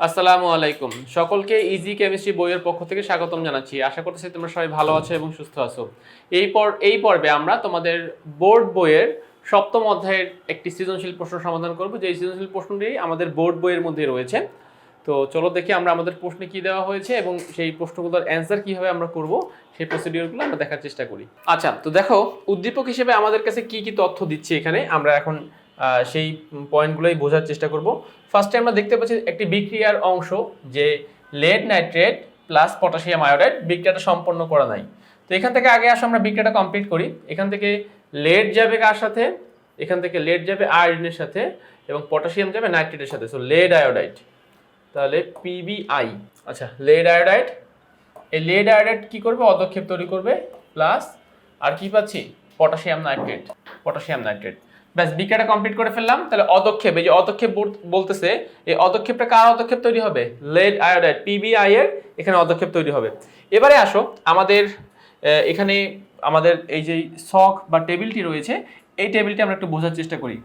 আসসালামু আলাইকুম। সকলকে ইজি কেমিস্ট্রি বইয়ের পক্ষ থেকে স্বাগতম জানাচ্ছি। আশা করতেছি তোমরা সবাই ভালো আছো এবং সুস্থ আছো। এই পর, এই পর্বে আমরা তোমাদের বোর্ড বইয়ের সপ্তম অধ্যায়ের একটি সৃজনশীল প্রশ্ন সমাধান করব। যে সৃজনশীল প্রশ্নটি আমাদের বোর্ড বইয়ের মধ্যে রয়েছে। তো চলো দেখি আমরা আমাদের প্রশ্নে কি দেওয়া হয়েছে এবং সেই প্রশ্নগুলোর অ্যান্সার কীভাবে আমরা করব, সেই প্রসিডিওরগুলো আমরা দেখার চেষ্টা করি। আচ্ছা তো দেখো, উদ্দীপক হিসেবে আমাদের কাছে কি কি তথ্য দিচ্ছে এখানে? আমরা এখন সেই পয়েন্টগুলোই বোঝার চেষ্টা করব। ফার্স্টে আমরা দেখতে পাচ্ছি একটি বিক্রিয়ার অংশ যে lead nitrate plus potassium iodide বিক্রিয়াটা সম্পন্ন করা নাই। তো এখান থেকে আগে আসো, আমরা বিক্রিয়াটা কমপ্লিট করি। এখান থেকে লেড যাবে কার সাথে? এখান থেকে লেড যাবে আয়োডিনের সাথে এবং পটাশিয়াম যাবে নাইট্রেটের সাথে। সো লেড আয়োডাইড তাহলে পিবিআই আচ্ছা লেড আয়োডাইড এই লেড আয়োডাইড কি করবে? অদক্ষেপ তৈরি করবে। প্লাস আর কি পাচ্ছি? পটাশিয়াম নাইট্রেট পটাশিয়াম নাইট্রেট ব্যাস বিক্রিয়াটা কমপ্লিট করে ফেললাম। তাহলে অদক্ষেপ, এই যে অদক্ষেপ বল- বলতেছে, এই অদক্ষেপটা কার অদক্ষেপ তৈরি হবে? লেড আয়োডাইড পিবিআই এর এখানে অদক্ষেপ তৈরি হবে। এবারে আসো, আমাদের এখানে আমাদের এই যে শখ বা টেবিলটি রয়েছে, এই টেবিলটি আমরা একটু বোঝার চেষ্টা করি।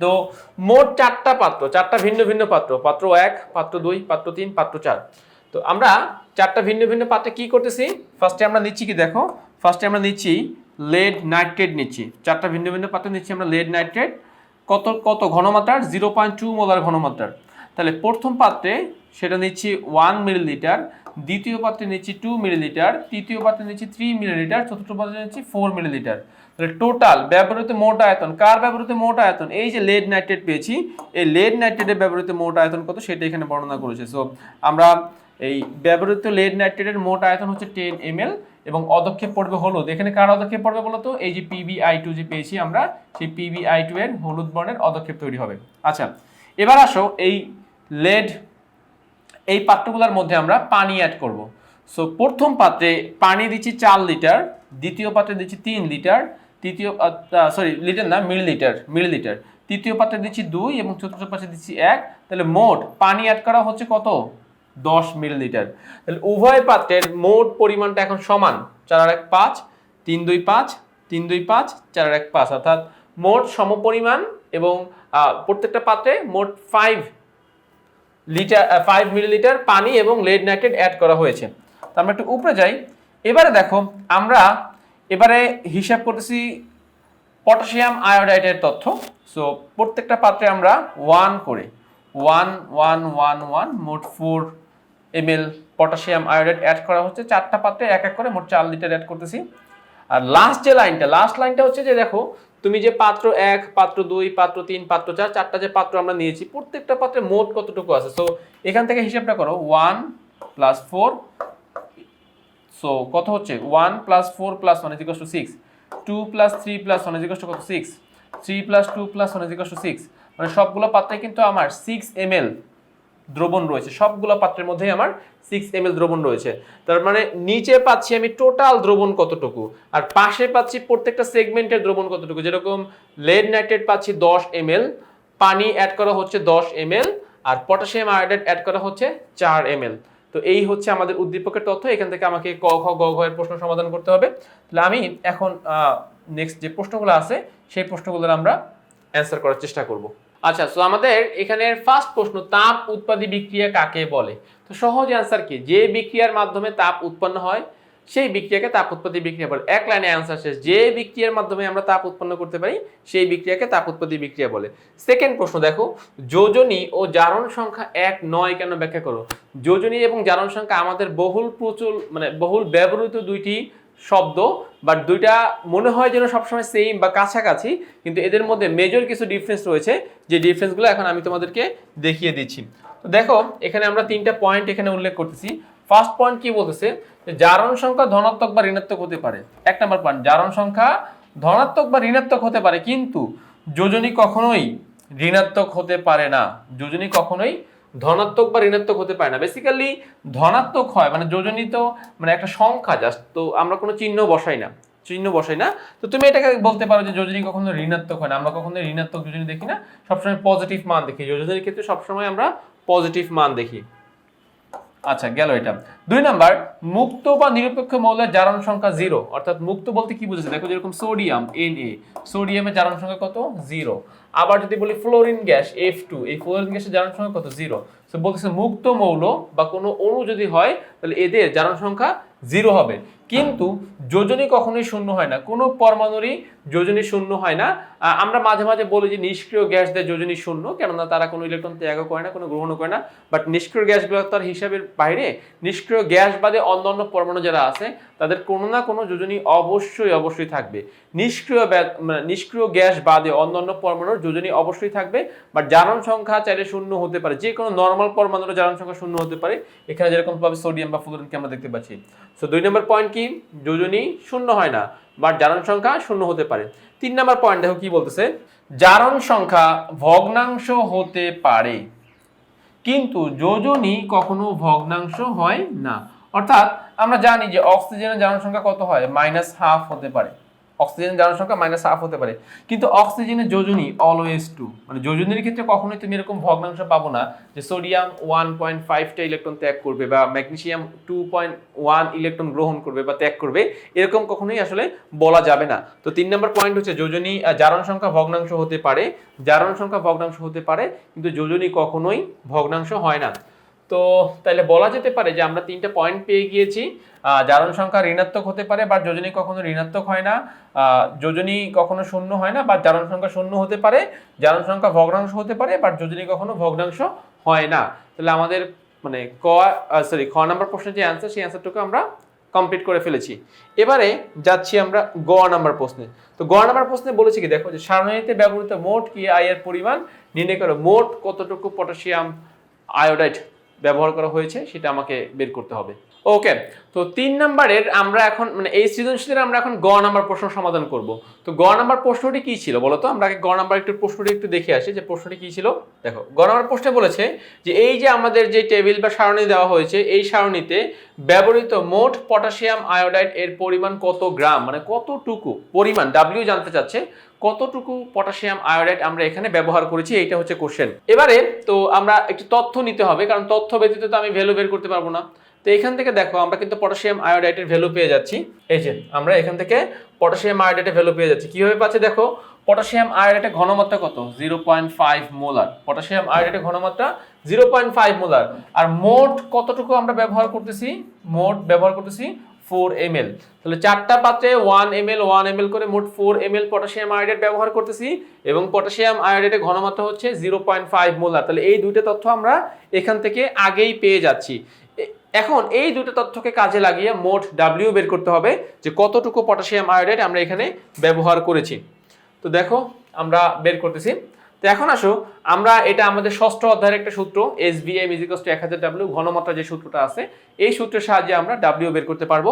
তো মোট চারটা পাত্র, চারটা ভিন্ন ভিন্ন পাত্র পাত্র এক, পাত্র দুই, পাত্র তিন, পাত্র চার। তো আমরা চারটা ভিন্ন ভিন্ন পাত্রে কি করতেছি? ফার্স্টে আমরা নিচ্ছি কি দেখো? ফার্স্টে আমরা নিচ্ছি লেড নাইট্রেট নিচ্ছি। চারটা ভিন্ন ভিন্ন পাত্র নিচ্ছি আমরা লেড নাইট্রেট কত কত ঘনমাত্রার? জিরো পয়েন্ট টু মোলার ঘনমাত্রার। তাহলে প্রথম পাত্রে সেটা নিচ্ছি ওয়ান মিলিলিটার দ্বিতীয় পাত্রে নিচ্ছি টু মিলিলিটার তৃতীয় পাত্রে নিচ্ছি থ্রি মিলিলিটার চতুর্থ পাত্রে নিচ্ছি ফোর মিলিলিটার তাহলে টোটাল ব্যবহৃত মোট আয়তন, কার ব্যবহৃত মোট আয়তন? এই যে লেড নাইট্রেট পেয়েছি, এই লেড নাইট্রেটের ব্যবহৃত মোট আয়তন কত সেটা এখানে বর্ণনা করেছে। সো আমরা এই ব্যবহৃত লেড নাইট্রেটের মোট আয়তন হচ্ছে টেন এম এবং অদক্ষেপ পড়বে হলুদ। এখানে কার অদক্ষেপ পড়বে বলতো এই যে পিবিআই টু যে পেয়েছি আমরা, সেই পিবিআই টু এর হলুদ বর্ণের অদক্ষেপ তৈরি হবে। আচ্ছা এবার আসো এই লেড, এই পাত্রগুলোর মধ্যে আমরা পানি অ্যাড করব। সো প্রথম পাত্রে পানি দিচ্ছি চার লিটার, দ্বিতীয় পাত্রে দিচ্ছি তিন লিটার, তৃতীয় সরি লিটার না, মিলিলিটার মিলিলিটার। তৃতীয় পাত্রে দিচ্ছি দুই এবং চতুর্থ পাত্রে দিচ্ছি এক। তাহলে মোট পানি অ্যাড করা হচ্ছে কত? দশ মিলিলিটার। তাহলে উভয় পাত্রের মোট পরিমাণটা এখন সমান, চার এক পাঁচ, তিন দুই পাঁচ, তিন দুই পাঁচ, চার এক পাঁচ। অর্থাৎ মোট সমপরিমাণ এবং প্রত্যেকটা পাত্রে মোট ফাইভ লিটার ফাইভ মিলিলিটার পানি এবং লেড নাইট্রেট অ্যাড করা হয়েছে। তো আমরা একটু উপরে যাই। এবারে দেখো, আমরা এবারে হিসাব করতেছি পটাশিয়াম আয়োডাইডের তথ্য। সো প্রত্যেকটা পাত্রে আমরা ওয়ান করে ওয়ান ওয়ান ওয়ান ওয়ান মোট four M L, potassium iodide add করা হচ্ছে। চারটা পাত্রে এক এক করে মোট চার লিটার অ্যাড করতেছি। আর লাস্ট যে লাইনটা লাস্ট লাইনটা হচ্ছে যে দেখো, তুমি যে পাত্র এক, পাত্র দুই, পাত্র তিন, পাত্র চার, চারটা যে পাত্র আমরা নিয়েছি, প্রত্যেকটা পাত্রে মোট কতটুকু আছে? সো এখান থেকে হিসাবটা করো ওয়ান প্লাস ফোর সো কত হচ্ছে? One plus four plus one ইজিকস six two plus three plus one ইজিকস six three plus two plus one ইজিকস two six মানে সবগুলো পাত্রে কিন্তু আমার সিক্স এম এল দ্রবণ রয়েছে। সবগুলো পাত্রের মধ্যেই আমার সিক্স এম দ্রবণ রয়েছে। তার মানে নিচে পাচ্ছি আমি টোটাল দ্রবণ কতটুকু? আর পাশে পাচ্ছি প্রত্যেকটা সেগমেন্টের দ্রবণ কতটুকু? যেরকম লেড নাইট্রেট পাচ্ছি দশ এম পানি অ্যাড করা হচ্ছে দশ এম আর পটাশিয়াম আয়োডাইড অ্যাড করা হচ্ছে চার এম তো এই হচ্ছে আমাদের উদ্দীপকের তথ্য। এখান থেকে আমাকে ক খ গ, ঘ এর প্রশ্ন সমাধান করতে হবে। তাহলে আমি এখন নেক্সট যে প্রশ্নগুলো আছে, সেই প্রশ্নগুলোর আমরা অ্যান্সার করার চেষ্টা করব। আচ্ছা সো আমাদের এখানের ফার্স্ট প্রশ্ন, তাপ উৎপাদী বিক্রিয়া কাকে বলে? তো সহজ অ্যান্সার কি? যে বিক্রিয়ার মাধ্যমে তাপ উৎপন্ন হয়, সেই বিক্রিয়াকে তাপ উৎপত্তি বিক্রিয়া বলে। এক লাইনে অ্যান্সার শেষ। যে বিক্রিয়ার মাধ্যমে আমরা তাপ উৎপন্ন করতে পারি, সেই বিক্রিয়াকে তাপ উৎপত্তি বিক্রিয়া বলে। সেকেন্ড প্রশ্ন, দেখো, যোজনী ও জারণ সংখ্যা এক নয় কেন ব্যাখ্যা করো? যোজনী এবং জারণ সংখ্যা আমাদের বহুল প্রচুর মানে বহুল ব্যবহৃত দুইটি শব্দ বাট দুইটা মনে হয় যেন সবসময় সেম বা কাছাকাছি, কিন্তু এদের মধ্যে মেজর কিছু ডিফারেন্স রয়েছে, যে ডিফারেন্সগুলো এখন আমি তোমাদেরকে দেখিয়ে দিচ্ছি। তো দেখো, এখানে আমরা তিনটা পয়েন্ট এখানে উল্লেখ করতেছি। ফার্স্ট পয়েন্ট কি বলতেছে? জারণ সংখ্যা ধনাত্মক বা ঋণাত্মক হতে পারে। এক নম্বর পয়েন্ট জারণ সংখ্যা ধনাত্মক বা ঋণাত্মক হতে পারে, কিন্তু যোজনী কখনোই ঋণাত্মক হতে পারে না। যোজনী কখনোই ধনাত্মক বা ঋণাত্মক হতে পারে না। বেসিক্যালি ধনাত্মক হয় মানে যোজনী তো মানে একটা সংখ্যা জাস্ট তো আমরা কোনো চিহ্ন বসাই না, চিহ্ন বসাই না। তো তুমি এটাকে বলতে পারো যে যোজনী কখনো ঋণাত্মক হয় না। আমরা কখনো ঋণাত্মক যোজনী দেখি না, সবসময় পজিটিভ মান দেখি। যোজনীর ক্ষেত্রে সবসময় আমরা পজিটিভ মান দেখি। আচ্ছা গেল এটা। দুই নাম্বার, মুক্ত বা নিরপেক্ষ মৌলের জারণ সংখ্যা জিরো। অর্থাৎ মুক্ত বলতে কি বুঝেছে? দেখো যেরকম সোডিয়াম এন এ সোডিয়ামের জারণ সংখ্যা কত? জিরো। আবার যদি বলি ফ্লোরিন গ্যাস এফ টু এই ফ্লোরিন গ্যাসের জারণ সংখ্যা কত? জিরো। তো বলতেছে মুক্ত মৌল বা কোনো অণু যদি হয়, তাহলে এদের জারণ সংখ্যা জিরো হবে। কিন্তু যোজনী কখনোই শূন্য হয় না। কোনো পরমাণুরই যোজনী শূন্য হয় না। আমরা মাঝে মাঝে বলি যে নিষ্ক্রিয় গ্যাস দেয় যোজনী শূন্য, কেননা তারা কোনো ইলেকট্রন ত্যাগও করে না, কোনো গ্রহণও করে না। বাট নিষ্ক্রিয় গ্যাসগুলো তার হিসাবের বাইরে, নিষ্ক্রিয় গ্যাস বাদে অন্য অন্য পরমাণু যারা আছে তাদের কোনো না কোনো যোজনী অবশ্যই অবশ্যই থাকবে। নিষ্ক্রিয় মানে নিষ্ক্রিয় গ্যাস বাদে অন্যান্য পরমাণুর যোজনী অবশ্যই থাকবে বাট জারণ সংখ্যা চাইলে শূন্য হতে পারে। যে কোনো নর্মাল পরমাণুর জারণ সংখ্যা শূন্য হতে পারে। এখানে যেরকম পাবে সোডিয়াম বা ফ্লোরিনকে আমরা দেখতে পাচ্ছি। সো দুই নম্বর পয়েন্ট কি? যোজনী শূন্য হয় না বাট জারণ সংখ্যা শূন্য হতে পারে। তিন নম্বর পয়েন্ট দেখো কি বলতেছে? জারণ সংখ্যা ভগ্নাংশ হতে পারে, কিন্তু যোজনী কখনো ভগ্নাংশ হয় না। অর্থাৎ আমরা জানি যে অক্সিজেনের জারণ সংখ্যা কত হয়? মাইনাস হাফ হতে পারে। অক্সিজেনের জারণ সংখ্যা মাইনাস হাফ হতে পারে। কিন্তু অক্সিজেনের যোজনী অলওয়েজ টু মানে যোজনীর ক্ষেত্রে কখনোই তুমি এরকম ভগ্নাংশ পাবো না যে সোডিয়াম ওয়ান পয়েন্ট ফাইভটা ইলেকট্রন ত্যাগ করবে বা magnesium two point one electron গ্রহণ করবে বা ত্যাগ করবে। এরকম কখনোই আসলে বলা যাবে না। তো তিন নম্বর পয়েন্ট হচ্ছে যোজনী জারণ সংখ্যা ভগ্নাংশ হতে পারে। জারণ সংখ্যা ভগ্নাংশ হতে পারে, কিন্তু যোজনী কখনোই ভগ্নাংশ হয় না। তো তাহলে বলা যেতে পারে যে আমরা তিনটা পয়েন্ট পেয়ে গিয়েছি। জারণ সংখ্যা ঋণাত্মক হতে পারে বা যোজনী কখনো ঋণাত্মক হয় না। যোজনী কখনো শূন্য হয় না বা জারণ সংখ্যা শূন্য হতে পারে, জারণ সংখ্যা ভগ্নাংশ হতে পারে বা যোজনী কখনো ভগ্নাংশ হয় না। তাহলে আমাদের মানে ক সরি খ নাম্বার প্রশ্নের যে অ্যান্সার সেই অ্যান্সারটুকু আমরা কমপ্লিট করে ফেলেছি। এবারে যাচ্ছি আমরা গ নাম্বার প্রশ্নে। তো গ নাম্বার প্রশ্নে বলেছি কি, দেখো যে সারণীতে ব্যবহৃত মোট কি আয়ের পরিমাণ? নির্ণয় করো, মোট কতটুকু পটাশিয়াম আয়োডাইড? ব্যবহার করা হয়েছে সেটা আমাকে বের করতে হবে। ওকে তো তিন নাম্বারের আমরা এখন মানে এই সৃজনশীলের আমরা এখন গ নাম্বার প্রশ্ন সমাধান করব। তো গ নাম্বার প্রশ্নটি কি ছিল বলো তো? আমরা গ নাম্বার একটু প্রশ্নটি একটু দেখে আসি যে প্রশ্নটি কি ছিল। দেখো, গ নাম্বার প্রশ্নে বলেছে যে এই যে আমাদের যে টেবিল বা সারণী দেওয়া হয়েছে, এই সারণীতে ব্যবহৃত মোট পটাশিয়াম আয়োডাইড এর পরিমাণ কত গ্রাম? মানে কতটুকু পরিমাণ? ডাব্লিউ জানতে চাচ্ছে, কতটুকু পটাশিয়াম আয়োডাইড আমরা এখানে ব্যবহার করেছি? এইটা হচ্ছে কোশ্চেন এবারে তো আমরা একটু তথ্য নিতে হবে, কারণ তথ্য ব্যতীত তো আমি ভ্যালু বের করতে পারব না। তো এখান থেকে দেখো, আমরা কিন্তু পটাশিয়াম আয়োডাইডের ভ্যালু পেয়ে যাচ্ছি। এই যে, আমরা এখান থেকে পটাশিয়াম আয়োডাইডের ভ্যালু পেয়ে যাচ্ছি। কীভাবে পাচ্ছি দেখো পটাশিয়াম আয়োডাইডের ঘনমাত্রা কত? Zero point five molar potassium আয়োডাইডের ঘনমাত্রা জিরো পয়েন্ট ফাইভ মোলার আর মোট কতটুকু আমরা ব্যবহার করতেছি? মোট ব্যবহার করতেছি ফোর এম এল তাহলে চারটা পাত্রে one M L one M L করে মোট four M L potassium iodide ব্যবহার করতেছি এবং পটাশিয়াম আয়োডাইডের ঘনমাত্রা হচ্ছে জিরো পয়েন্ট ফাইভ মোলার তাহলে এই দুইটা তথ্য আমরা এখান থেকে আগেই পেয়ে যাচ্ছি। এখন এই দুটো তথ্যকে কাজে লাগিয়ে মোট ডাব্লিউ বের করতে হবে যে কতটুকু পটাশিয়াম আয়োডাইড আমরা এখানে ব্যবহার করেছি। তো দেখো, আমরা বের করতেছি। তো এখন আসো, আমরা এটা আমাদের ষষ্ঠ অধ্যায়ের একটা সূত্র এস বি এম ইজিকস টু এক হাজার ডাব্লিউ ঘনমাত্রা যে সূত্রটা আছে, এই সূত্রের সাহায্যে আমরা ডাব্লিউ বের করতে পারব।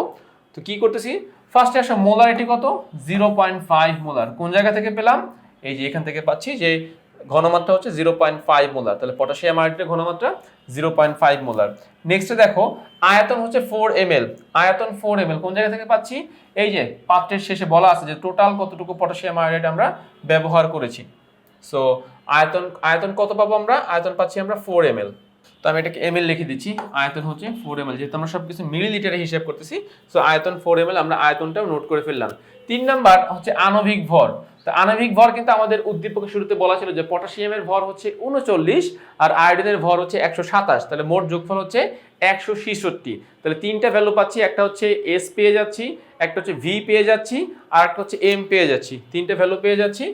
তো কি করতেছি? ফার্স্টে আসো মোলার এটি কত? জিরো পয়েন্ট ফাইভ মোলার কোন জায়গা থেকে পেলাম? এই যে এখান থেকে পাচ্ছি যে ঘনমাত্রা হচ্ছে জিরো পয়েন্ট ফাইভ মোলার। তাহলে পটাশিয়াম আয়োডাইডের ঘনমাত্রা জিরো পয়েন্ট ফাইভ মোলার। নেক্সটে দেখো, আয়তন হচ্ছে ফোর এম আয়তন ফোর এম কোন জায়গা থেকে পাচ্ছি? এই যে, পাত্রের শেষে বলা আছে যে টোটাল কতটুকু পটাশিয়াম আয়োডাইড আমরা ব্যবহার করেছি। সো আয়তন আয়তন কত পাবো আমরা? আয়তন পাচ্ছি আমরা ফোর এম তো আমি এটাকে এম লিখে দিচ্ছি। আয়তন হচ্ছে ফোর এম যেহেতু আমরা সব কিছু মিলিলিটারে হিসাব করতেছি সো আয়তন ফোর এম আমরা আয়তনটাও নোট করে ফেললাম। তিন নাম্বার হচ্ছে আণবিক ভর। তো আণবিক ভর কিন্তু আমাদের উদ্দীপকের শুরুতে বলা ছিল যে পটাশিয়ামের ভর হচ্ছে উনচল্লিশ আর আয়োডিনের ভর হচ্ছে একশো সাতাশ। তাহলে মোট যোগফল হচ্ছে একশো ছেষট্টি। তাহলে তিনটা ভ্যালু পাচ্ছি, একটা হচ্ছে এস পেয়ে যাচ্ছি, একটা হচ্ছে ভি পেয়ে যাচ্ছি, আর একটা হচ্ছে এম পেয়ে যাচ্ছি। তিনটে ভ্যালু পেয়ে যাচ্ছি।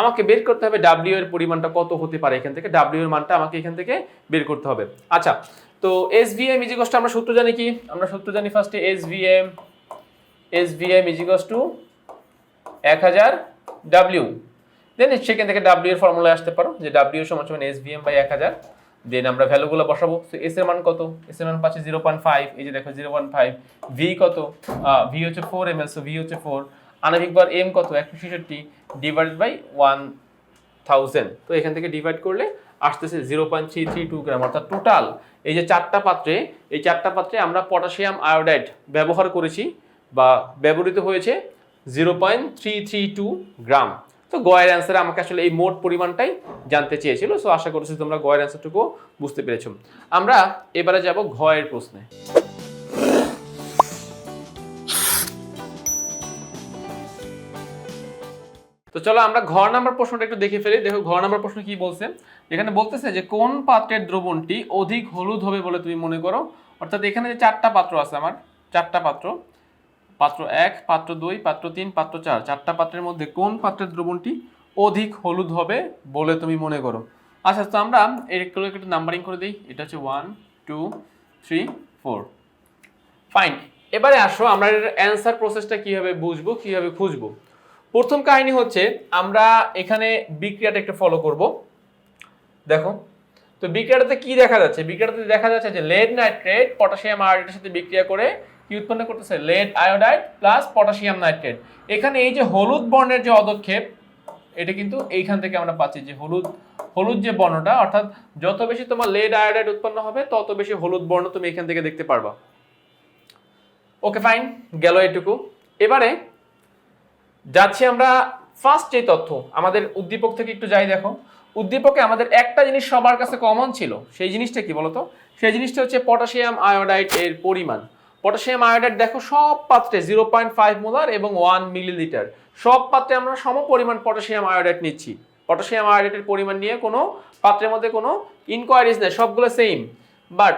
আমাকে বের করতে হবে ডাব্লিউ এর পরিমাণটা কত হতে পারে এখান থেকে। ডাব্লিউ এর মানটা আমাকে এখান থেকে বের করতে হবে। আচ্ছা তো এস ভি এম ইজিকস আমরা সূত্র জানি কি? আমরা সূত্র জানি ফার্স্টে S V M S V M ইজিকস to এক হাজার ডাব্লিউ দেন সেখান থেকে ডাব্লিউ এর ফর্মুলা আসতে পারো, যে ডাব্লিউ সমান সমান এস ভি এম বাই এক হাজার। দেন আমরা ভ্যালুগুলো বসাবো। তো এস এর মান কত? এস এর মান পাচ্ছি জিরো পয়েন্ট ফাইভ এই যে দেখো জিরো পয়েন্ট ফাইভ ভি কত? ভি হচ্ছে four M L so V হচ্ছে ফোর আণবিক বার এম কত? একশো ছেষট্টি ডিভাইডেড বাই ওয়ান থাউজেন্ড তো এখান থেকে ডিভাইড করলে আসতেছে zero point three three two gram অর্থাৎ টোটাল এই যে চারটা পাত্রে, এই চারটা পাত্রে আমরা পটাশিয়াম আয়োডাইড ব্যবহার করেছি। বা ব্যবহৃত হয়েছে zero point three three two gram. তো গয়ের অ্যান্সারে আমাকে আসলে এই মোট পরিমাণটাই জানতে চেয়েছিল সো আশা করছি তোমরা গয়ের অ্যান্সারটুকু বুঝতে পেরেছ। আমরা এবারে যাব ঘয়ের প্রশ্নে। তো চলো আমরা ঘর নাম্বার প্রশ্নটা একটু দেখে ফেলি। দেখো, ঘর নাম্বার প্রশ্ন কি বলছে? এখানে বলতেছে যে, কোন পাত্রের দ্রবণটি অধিক হলুদ হবে বলে তুমি মনে করো? অর্থাৎ এখানে যে চারটা পাত্র আছে আমার, চারটা পাত্র পাত্র এক, পাত্র দুই, পাত্র তিন, পাত্র চার। চারটা পাত্রের মধ্যে কোন পাত্রের দ্রবণটি অধিক হলুদ হবে বলে তুমি মনে করো? আচ্ছা তো আমরা এর একটু নাম্বারিং করে দিই। এটা হচ্ছে one two three four five এবারে আসো, আমরা এর অ্যান্সার প্রসেসটা কীভাবে বুঝব, কীভাবে খুঁজবো? প্রথম কাহিনী হচ্ছে, আমরা এখানে বিক্রিয়াটা একটু ফলো করব। দেখো, তো বিক্রিয়াটাতে কি দেখা যাচ্ছে? বিক্রিয়াটাতে দেখা যাচ্ছে যে লেড নাইট্রেট পটাশিয়াম আয়োডাইডের সাথে বিক্রিয়া করে কি উৎপন্ন করতেছে? Lead iodide plus potassium nitrate এখানে এই যে হলুদ বর্ণের যে অদক্ষেপ, এটা কিন্তু এইখান থেকে আমরা পাচ্ছি যে হলুদ হলুদ যে বর্ণটা, অর্থাৎ যত বেশি তোমার লেড আয়োডাইড উৎপন্ন হবে, তত বেশি হলুদ বর্ণ তুমি এখান থেকে দেখতে পারবা। ওকে ফাইন গেল এটুকু। এবারে যাচ্ছি আমরা ফার্স্ট যে তথ্য, আমাদের উদ্দীপক থেকে একটু যাই দেখো। উদ্দীপকে আমাদের একটা জিনিস সবার কাছে কমন ছিল, সেই জিনিসটা কি বলতো? সেই জিনিসটা হচ্ছে পটাশিয়াম আয়োডাইড এর পরিমাণ। পটাশিয়াম আয়োডাইড দেখো, সব পাত্রে জিরো পয়েন্ট ফাইভ মোলার এবং ওয়ান মিলিলিটার সব পাত্রে আমরা সম পরিমাণ পটাশিয়াম আয়োডাইড নিচ্ছি। পটাশিয়াম আয়োডাইডের পরিমাণ নিয়ে কোনো পাত্রের মধ্যে কোনো ইনকোয়ারিজ নেই, সবগুলো সেম বাট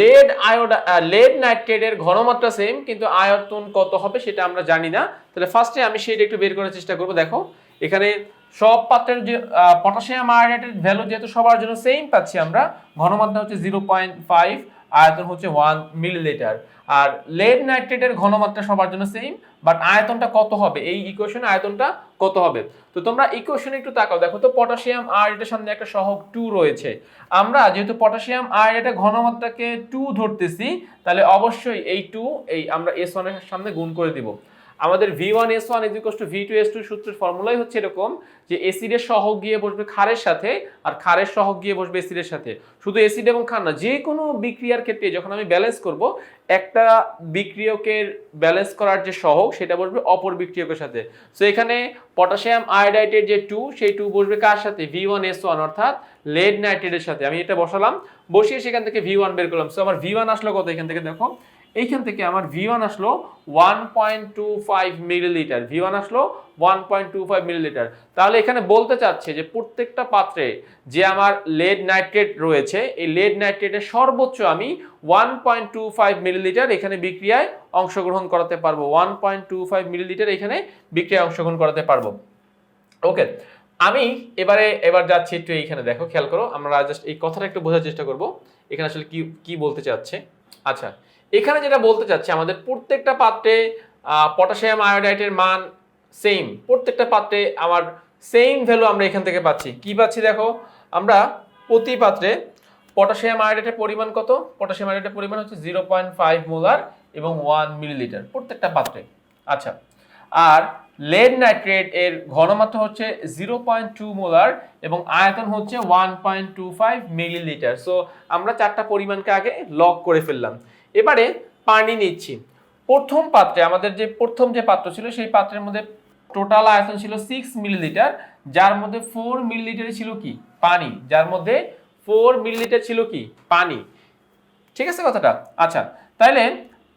লেড আয়োডা লেড নাইট্রেটের ঘনমাত্রা সেম কিন্তু আয়তন কত হবে সেটা আমরা জানি না। তাহলে ফার্স্টে আমি সেটা একটু বের করার চেষ্টা করব। দেখো, এখানে সব পাত্রের যে পটাশিয়াম আয়োডাইডের ভ্যালু যেহেতু সবার জন্য সেম পাচ্ছি আমরা, ঘনমাত্রা হচ্ছে জিরো পয়েন্ট ফাইভ আয়তন হচ্ছে ওয়ান মিলিলিটার আর লেড নাইট্রেটের ঘনমাত্রা সবার জন্য সেম বাট আয়তনটা কত হবে? এই ইকুয়েশনে আয়তনটা কত হবে? তো তোমরা ইকুয়েশনে একটু তাকাও। দেখো তো পটাশিয়াম আর আয়োডাইডের সামনে একটা সহগ টু রয়েছে। আমরা যেহেতু পটাশিয়াম আর এটা ঘনমাত্রাকে টু ধরতেছি, তাহলে অবশ্যই এই টু এই আমরা এস ওয়ানের সামনে গুণ করে দিব। আমাদের V one S one is to V two S two সূত্রের ফর্মুলাই হচ্ছে এরকম যে এসিডের সহগ গিয়ে বসবে ক্ষারের সাথে আর ক্ষারের সহগ গিয়ে বসবে এসিডের সাথে। শুধু এসিড এবং ক্ষার না, যে কোনো বিক্রিয়ার ক্ষেত্রে যখন আমি ব্যালেন্স করব, একটা বিক্রিয়কের ব্যালেন্স করার যে সহগ, সেটা বসবে অপর বিক্রিয়কের সাথে। সো এখানে পটাশিয়াম আয়োডাইডের যে টু সেই টু বসবে কার সাথে? ভি ওয়ান এস ওয়ান অর্থাৎ লেড নাইট্রেটের সাথে। আমি এটা বসালাম, বসিয়ে সেখান থেকে ভি ওয়ান বের করলাম। সো আমার ভি ওয়ান আসলো কত? এখান থেকে দেখো এইখান থেকে আমার ভি ওয়ান আসলো one point two five millilitre V one আসলো one point two five millilitre তাহলে এখানে বলতে চাচ্ছে যে প্রত্যেকটা পাত্রে যে আমার লেড নাইট্রেট রয়েছে, এই লেড নাইট্রেটের সর্বোচ্চ আমি one point two five millilitre এখানে বিক্রিয়ায় অংশগ্রহণ করাতে পারব। One point two five millilitre এখানে বিক্রিয়ায় অংশগ্রহণ করাতে পারব। ওকে আমি এবারে, এবার যাচ্ছি একটু এইখানে দেখো, খেয়াল করো, আমরা জাস্ট এই কথাটা একটু বোঝার চেষ্টা করব। এখানে আসলে কি কি বলতে চাচ্ছে? আচ্ছা এখানে যেটা বলতে চাচ্ছি, আমাদের প্রত্যেকটা পাত্রে পটাশিয়াম আয়োডাইটের মান সেম প্রত্যেকটা পাত্রে আমার সেম ভ্যালু আমরা এখান থেকে পাচ্ছি। কি পাচ্ছি দেখো? আমরা প্রতি পাত্রে পটাশিয়াম আয়োডাইটের পরিমাণ কত? পটাশিয়াম আয়োডাইটের পরিমাণ হচ্ছে জিরো পয়েন্ট ফাইভ মোলার এবং ওয়ান মিলিলিটার প্রত্যেকটা পাত্রে। আচ্ছা আর লেড নাইট্রেট এর ঘনমাত্রা হচ্ছে জিরো পয়েন্ট টু মোলার এবং আয়তন হচ্ছে one point two five millilitre so আমরা চারটা পরিমাণকে আগে লক করে ফেললাম। এবারে পানি নিচ্ছি। প্রথম পাত্রে, আমাদের যে প্রথম যে পাত্র ছিল, সেই পাত্রের মধ্যে টোটাল আয়তন ছিল সিক্স মিলিলিটার যার মধ্যে ফোর মিলিলিটার ছিল কি? পানি। যার মধ্যে ফোর মিলিলিটার ছিল কি? পানি। ঠিক আছে কথাটা? আচ্ছা তাইলে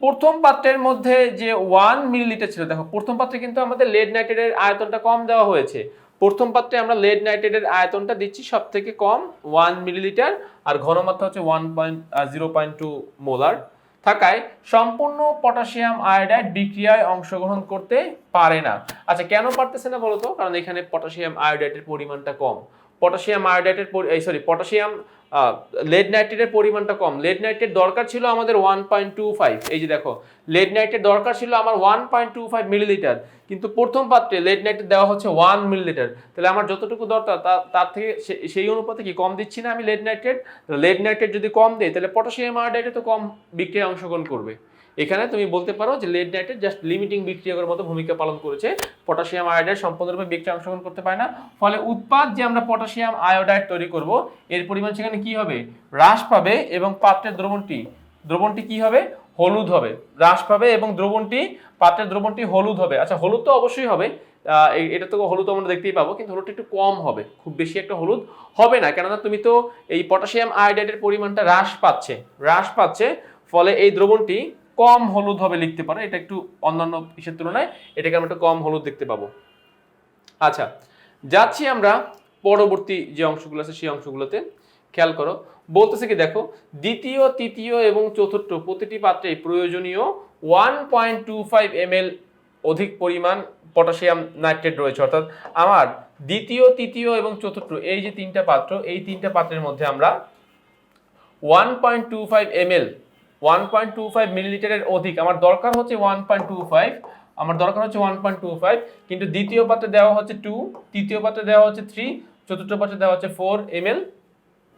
প্রথম পাত্রের মধ্যে যে ওয়ান মিলিলিটার ছিল, দেখো, প্রথম পাত্রে কিন্তু আমাদের লেড নাইট্রেটের আয়তনটা কম দেওয়া হয়েছে। প্রথম পাত্রে আমরা লেড নাইট্রেটের আয়তনটা দিচ্ছি সব থেকে কম ওয়ান মিলিলিটার, আর ঘনমাত্রা হচ্ছে one point zero point two molar থাকায় সম্পূর্ণ পটাশিয়াম আয়োডাইড বিক্রিয়ায় অংশগ্রহণ করতে পারে না। আচ্ছা কেন পারতেছে না বলতো? কারণ এখানে পটাশিয়াম আয়োডাইডের পরিমাণটা কম। পটাশিয়াম আয়োডাইডের এই সরি পটাশিয়াম লেড নাইট্রেটের পরিমাণটা কম। লেড নাইট্রেট দরকার ছিল আমাদের ওয়ান পয়েন্ট টু ফাইভ এই যে দেখো লেড নাইট্রেট দরকার ছিল আমার one point two five millilitre কিন্তু প্রথম পাত্রে লেড নাইট্রেট দেওয়া হচ্ছে ওয়ান মিলিলিটার তাহলে আমার যতটুকু দরকার তার থেকে সেই অনুপাতে কি কম দিচ্ছি না আমি লেড নাইট্রেট লেড নাইট্রেট যদি কম দেয় তাহলে পটাশিয়াম আয়োডাইডে তো কম বিক্রিয়ায় অংশগ্রহণ করবে। এখানে তুমি বলতে পারো যে লেড নাইট্রেট জাস্ট লিমিটিং বিক্রিয়কের মতো ভূমিকা পালন করেছে। পটাশিয়াম আয়োডাইড সম্পূর্ণরূপে বিক্রিয়া অংশগ্রহণ করতে পারে না। ফলে উৎপাদ যে আমরা পটাশিয়াম আয়োডাইড তৈরি করব, এর পরিমাণ সেখানে কি হবে? হ্রাস পাবে এবং পাত্রের দ্রবণটি দ্রবণটি কি হবে? হলুদ হবে। হ্রাস পাবে এবং দ্রবণটি, পাত্রের দ্রবণটি হলুদ হবে। আচ্ছা হলুদ তো অবশ্যই হবে। এটা তো হলুদ আমরা দেখতেই পাবো, কিন্তু হলুদটা একটু কম হবে। খুব বেশি একটা হলুদ হবে না, কেননা তুমি তো এই পটাশিয়াম আয়োডাইডের পরিমাণটা হ্রাস পাচ্ছে। হ্রাস পাচ্ছে, ফলে এই দ্রবণটি কম হলুদ হবে লিখতে পারো, এটা একটু অন্যান্য ইসের তুলনায় এটাকে আমরা একটু কম হলুদ দেখতে পাবো। আচ্ছা যাচ্ছি আমরা পরবর্তী যে অংশগুলো আছে সেই অংশগুলোতে। খেয়াল করো, বলতেছে কি দেখো, দ্বিতীয়, তৃতীয় এবং চতুর্থ প্রতিটি পাত্রে প্রয়োজনীয় one point two five M অধিক পরিমাণ পটাশিয়াম নাইট্রেট রয়েছে। অর্থাৎ আমার দ্বিতীয়, তৃতীয় এবং চতুর্থ এই যে তিনটা পাত্র, এই তিনটা পাত্রের মধ্যে আমরা one point two five M one point two five মিলিলিটারের অধিক। আমার দরকার হচ্ছে ওয়ান পয়েন্ট টু ফাইভ আমার দরকার হচ্ছে ওয়ান পয়েন্ট টু ফাইভ কিন্তু দ্বিতীয় পাত্রে দেওয়া হচ্ছে টু তৃতীয় পাত্রে দেওয়া হচ্ছে থ্রি চতুর্থ পাত্রে দেওয়া হচ্ছে ফোর এম এল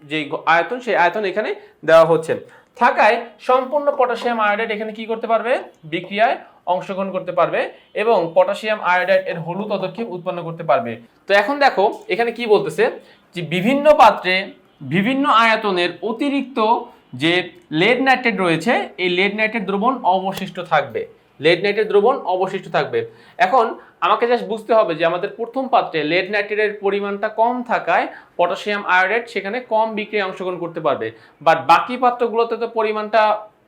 যে আয়তন, সেই আয়তন এখানে দেওয়া হচ্ছে। থাকায় সম্পূর্ণ পটাশিয়াম আয়োডাইড এখানে কি করতে পারবে? বিক্রিয়ায় অংশগ্রহণ করতে পারবে এবং পটাশিয়াম আয়োডাইড এর হলুদ পদক্ষেপ উৎপন্ন করতে পারবে। তো এখন দেখো, এখানে কি বলতেছে? যে বিভিন্ন পাত্রে বিভিন্ন আয়তনের অতিরিক্ত যে লেড নাইট্রেট রয়েছে, এই লেড নাইট্রেট দ্রবণ অবশিষ্ট থাকবে। লেড নাইট্রেট দ্রবণ অবশিষ্ট থাকবে। এখন আমাকে জাস্ট বুঝতে হবে যে আমাদের প্রথম পাত্রে লেড নাইট্রেটের পরিমাণটা কম থাকায় পটাশিয়াম আয়োডাইড সেখানে কম বিক্রিয়ায় অংশগ্রহণ করতে পারবে। বাট বাকি পাত্রগুলোতে তো পরিমাণটা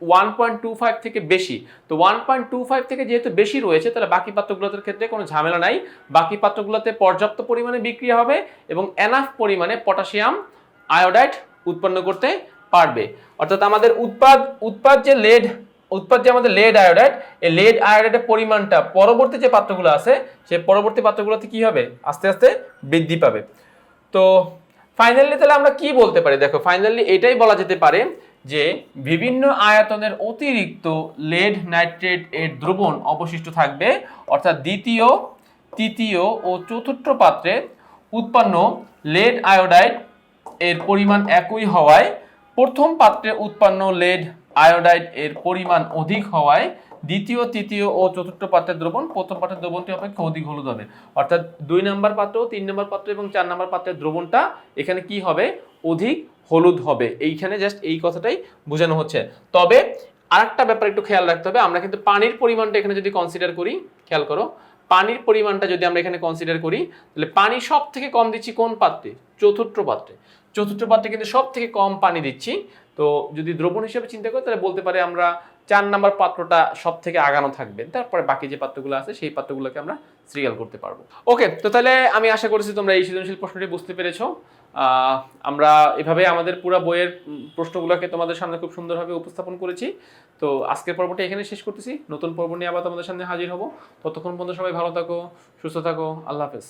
ওয়ান পয়েন্ট টু ফাইভ থেকে বেশি। তো ওয়ান পয়েন্ট টু ফাইভ থেকে যেহেতু বেশি রয়েছে, তাহলে বাকি পাত্রগুলোর ক্ষেত্রে কোনো ঝামেলা নাই। বাকি পাত্রগুলোতে পর্যাপ্ত পরিমাণে বিক্রিয়া হবে এবং এনাফ পরিমাণে পটাশিয়াম আয়োডাইড উৎপন্ন করতে পারবে। অর্থাৎ আমাদের উৎপাদ উৎপাদ যে লেড উৎপাদ যে আমাদের লেড আয়োডাইড এই লেড আয়োডাইডের পরিমাণটা পরবর্তী যে পাত্রগুলো আছে সেই পরবর্তী পাত্রগুলোতে কি হবে? আস্তে আস্তে বৃদ্ধি পাবে। তো ফাইনালি তাহলে আমরা কি বলতে পারি? দেখো ফাইনালি এটাই বলা যেতে পারে যে বিভিন্ন আয়তনের অতিরিক্ত লেড নাইট্রেট এর দ্রবণ অবশিষ্ট থাকবে। অর্থাৎ দ্বিতীয়, তৃতীয় ও চতুর্থ পাত্রে উৎপন্ন লেড আয়োডাইড এর পরিমাণ একই হওয়ায় প্রথম পাত্রে উৎপন্ন লেড আয়োডাইড এর পরিমাণ অধিক হওয়ায় দ্বিতীয়, তৃতীয় ও চতুর্থ পাত্রের দ্রবণ, প্রথম পাত্রের দ্রবণটি অপেক্ষা অধিক হলুদ হবে। অর্থাৎ দুই নম্বর পাত্র, তিন নম্বর পাত্র এবং চার নম্বর পাত্রের দ্রবণটা এখানে কি হবে? অধিক হলুদ হবে। এইখানে জাস্ট এই কথাটাই বোঝানো হচ্ছে। তবে আরেকটা ব্যাপার একটু খেয়াল রাখতে হবে। আমরা কিন্তু পানির পরিমাণটা এখানে যদি কনসিডার করি, খেয়াল করো পানির পরিমাণটা যদি আমরা এখানে কনসিডার করি, তাহলে পানি সব থেকে কম দিচ্ছি কোন পাত্রে? চতুর্থ পাত্রে। চতুর্থ পাত্রে কিন্তু সব থেকে কম পানি দিচ্ছি। তো যদি দ্রবণ হিসেবে চিন্তা করি, তাহলে বলতে পারি আমরা চার নাম্বার পাত্রটা সব থেকে আগানো থাকবে। তারপরে বাকি যে পাত্রগুলো আছে, সেই পাত্রগুলোকে আমরা সিরিয়াল করতে পারব। ওকে তো তাহলে আমি আশা করছি তোমরা এই সৃজনশীল প্রশ্নটি বুঝতে পেরেছ। আমরা এভাবে আমাদের পুরো বইয়ের প্রশ্নগুলোকে তোমাদের সামনে খুব সুন্দরভাবে উপস্থাপন করেছি। তো আজকের পর্বটা এখানে শেষ করতেছি। নতুন পর্ব নিয়ে আবার তোমাদের সামনে হাজির হব। ততক্ষণ পর্যন্ত সবাই ভালো থাকো, সুস্থ থাকো। আল্লাহ হাফেজ।